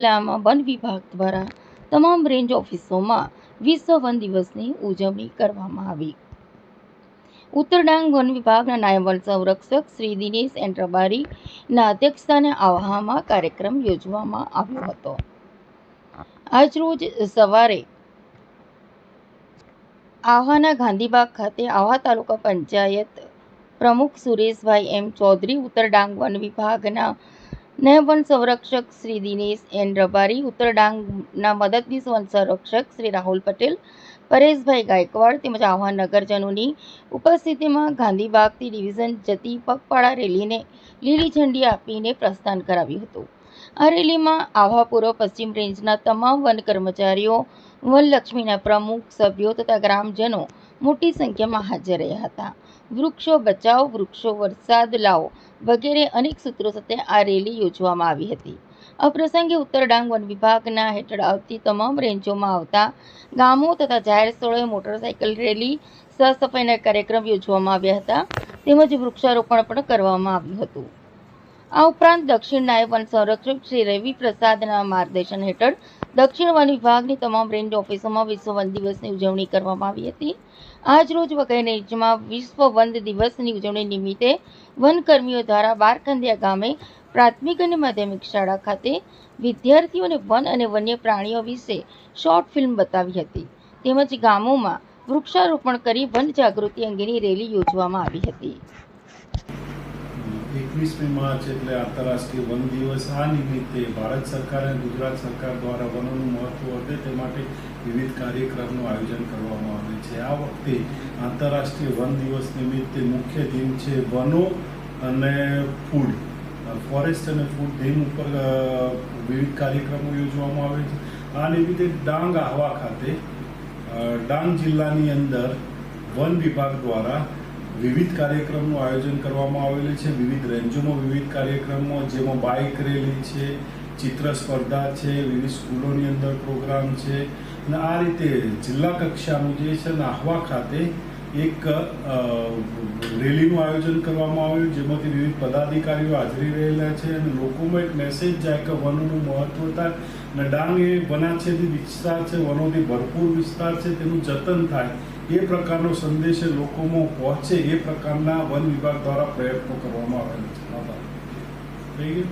જિલ્લામાં વન વિભાગ દ્વારા તમામ રેન્જ ઓફિસોમાં વિશ્વ વન દિવસની ઉજવણી કરવામાં આવી. ઉત્તર ડાંગ વન વિભાગના નાયબ વન સંરક્ષક શ્રી દિનેશ એન્ટ્રબારીના રબારીના અધ્યક્ષસ્થાને આવાહમાં કાર્યક્રમ યોજવામાં આવ્યો હતો. આજરોજ સવારે આવાના ગાંધીબાગ ખાતે આવા તાલુકા પંચાયત પ્રમુખ સુરેશભાઈ એમ ચૌધરી ઉત્તર ડાંગ વન વિભાગના નાયબ વન સંરક્ષક શ્રી દિનેશ એન રબારી ઉત્તર ડાંગના મદદનીશ વન સંરક્ષક શ્રી રાહુલ પટેલ, પરેશભાઈ ગાયકવાડ તેમજ આહવા નગરજનોની ઉપસ્થિતિમાં ગાંધીબાગથી ડિવિઝન જતી પગપાળા રેલીને લીલી ઝંડી આપીને પ્રસ્થાન કરાવ્યું હતું. આ રેલીમાં આહવા પૂર્વ પશ્ચિમ રેન્જના તમામ વન કર્મચારીઓ વનલક્ષ્મીના પ્રમુખ સભ્યો તથા ગ્રામજનો મોટી સંખ્યામાં હાજર રહ્યા હતા. વૃક્ષો બચાવો, વૃક્ષો વરસાદ લાવો વગેરે અનેક સૂત્રો સાથે આ રેલી યોજવામાં આવી હતી. આ પ્રસંગે ઉત્તર ડાંગ વન વિભાગના હેઠળ આવતી તમામ રેન્જોમાં આવતા ગામો તથા જાહેર સ્થળોએ મોટરસાઇકલ રેલી સાફ સફાઈના કાર્યક્રમ યોજવામાં આવ્યા હતા. તેમજ વૃક્ષારોપણ પણ કરવામાં આવ્યું હતું. આ ઉપરાંત દક્ષિણ નાયબ વન સંરક્ષક શ્રી રવિ પ્રસાદના માર્ગદર્શન હેઠળ દક્ષિણ વન વિભાગની તમામ રેન્જ ઓફિસોમાં વિશ્વ વન દિવસની ઉજવણી કરવામાં આવી હતી. આજ રોજ વઘઈ રેન્જમાં વિશ્વ વન દિવસની ઉજવણી નિમિત્તે વનકર્મીઓ દ્વારા બારકંદિયા ગામે પ્રાથમિક અને માધ્યમિક શાળા ખાતે વિદ્યાર્થીઓને વન અને વન્ય પ્રાણીઓ વિશે શોર્ટ ફિલ્મ બતાવી હતી. તેમજ ગામોમાં વૃક્ષારોપણ કરી વન જાગૃતિ અંગેની રેલી યોજવામાં આવી હતી. એકવીસમી માર્ચ એટલે આંતરરાષ્ટ્રીય વન દિવસ આ નિમિત્તે ભારત સરકાર અને ગુજરાત સરકાર દ્વારા વનોનું મહત્વ વધે તે માટે વિવિધ કાર્યક્રમનું આયોજન કરવામાં આવે છે. આ વખતે આંતરરાષ્ટ્રીય વન દિવસ નિમિત્તે મુખ્ય થીમ છે વનો અને ફૂડ. ફોરેસ્ટ અને ફૂડ થીમ ઉપર વિવિધ કાર્યક્રમો યોજવામાં આવે છે. આ નિમિત્તે ડાંગ આહવા ખાતે ડાંગ જિલ્લાની અંદર વન વિભાગ દ્વારા વિવિધ કાર્યક્રમનું આયોજન કરવામાં આવેલું છે. વિવિધ રેન્જોમાં વિવિધ કાર્યક્રમો, જેમાં બાઇક રેલી છે, ચિત્ર સ્પર્ધા છે, વિવિધ સ્કૂલોની અંદર પ્રોગ્રામ છે. અને આ રીતે જિલ્લા કક્ષાનું જે છે નાહવા ખાતે એક રેલીનું આયોજન કરવામાં આવ્યું, જેમાંથી વિવિધ પદાધિકારીઓ હાજરી રહેલા છે અને લોકોમાં એક મેસેજ જાય કે વનોનું થાય અને ડાંગ એ વનાછેદી વિસ્તાર છે, વનોથી ભરપૂર વિસ્તાર છે, તેનું જતન થાય એ પ્રકારનો સંદેશ લોકોમાં પહોંચે એ પ્રકારના વન વિભાગ દ્વારા પ્રયત્નો કરવામાં આવેલા છે.